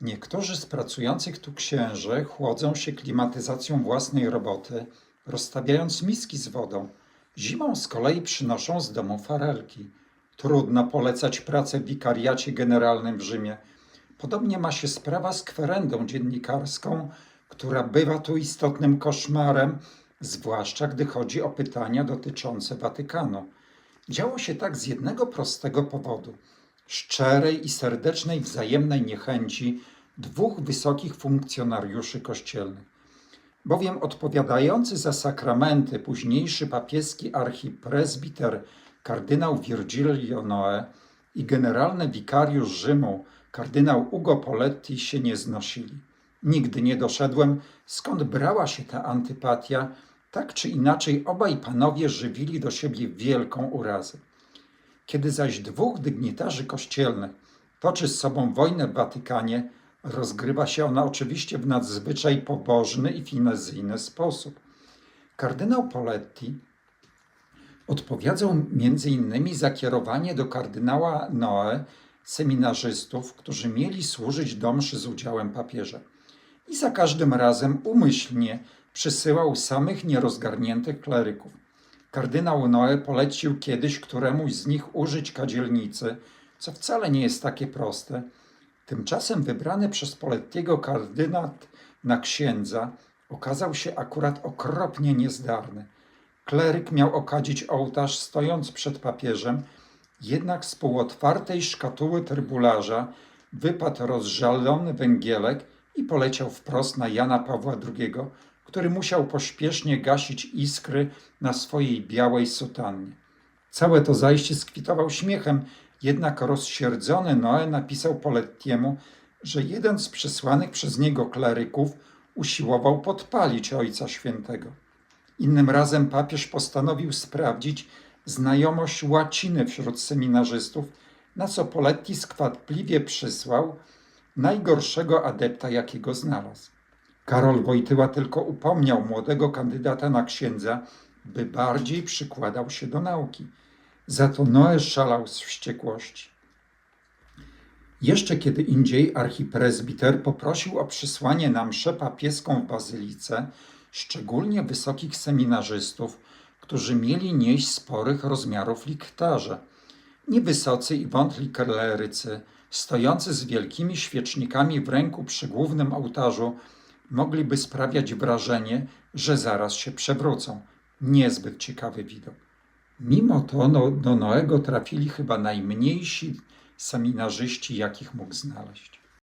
Niektórzy z pracujących tu księży chłodzą się klimatyzacją własnej roboty, rozstawiając miski z wodą. Zimą z kolei przynoszą z domu farelki. Trudno polecać pracę w wikariacie generalnym w Rzymie. Podobnie ma się sprawa z kwerendą dziennikarską, która bywa tu istotnym koszmarem, zwłaszcza gdy chodzi o pytania dotyczące Watykanu. Działo się tak z jednego prostego powodu szczerej i serdecznej wzajemnej niechęci dwóch wysokich funkcjonariuszy kościelnych. Bowiem odpowiadający za sakramenty późniejszy papieski archipresbiter kardynał Virgilio Noe i generalny wikariusz Rzymu kardynał Ugo Poletti się nie znosili. Nigdy nie doszedłem, skąd brała się ta antypatia, tak czy inaczej obaj panowie żywili do siebie wielką urazę. Kiedy zaś dwóch dygnitarzy kościelnych toczy z sobą wojnę w Watykanie, rozgrywa się ona oczywiście w nadzwyczaj pobożny i finezyjny sposób. Kardynał Poletti odpowiadał innymi za kierowanie do kardynała Noe seminarzystów, którzy mieli służyć do mszy z udziałem papieża. I za każdym razem umyślnie przysyłał samych nierozgarniętych kleryków. Kardynał Noe polecił kiedyś któremuś z nich użyć kadzielnicy, co wcale nie jest takie proste. Tymczasem wybrany przez Polettiego kardynat na księdza okazał się akurat okropnie niezdarny. Kleryk miał okadzić ołtarz stojąc przed papieżem, jednak z półotwartej szkatuły trybularza wypadł rozżalony węgielek i poleciał wprost na Jana Pawła II, który musiał pośpiesznie gasić iskry na swojej białej sutannie. Całe to zajście skwitował śmiechem, jednak rozsierdzony Noe napisał Polettiemu, że jeden z przysłanych przez niego kleryków usiłował podpalić Ojca Świętego. Innym razem papież postanowił sprawdzić znajomość łaciny wśród seminarzystów, na co Poletti skwapliwie przysłał najgorszego adepta, jakiego znalazł. Karol Wojtyła tylko upomniał młodego kandydata na księdza, by bardziej przykładał się do nauki. Za to Noe szalał z wściekłości. Jeszcze kiedy indziej archipresbiter poprosił o przysłanie na mszę papieską w bazylice szczególnie wysokich seminarzystów, którzy mieli nieść sporych rozmiarów liktarze. Niewysocy i wątli klerycy, stojący z wielkimi świecznikami w ręku przy głównym ołtarzu, mogliby sprawiać wrażenie, że zaraz się przewrócą. Niezbyt ciekawy widok. Mimo to no, do Noego trafili chyba najmniejsi seminarzyści, jakich mógł znaleźć.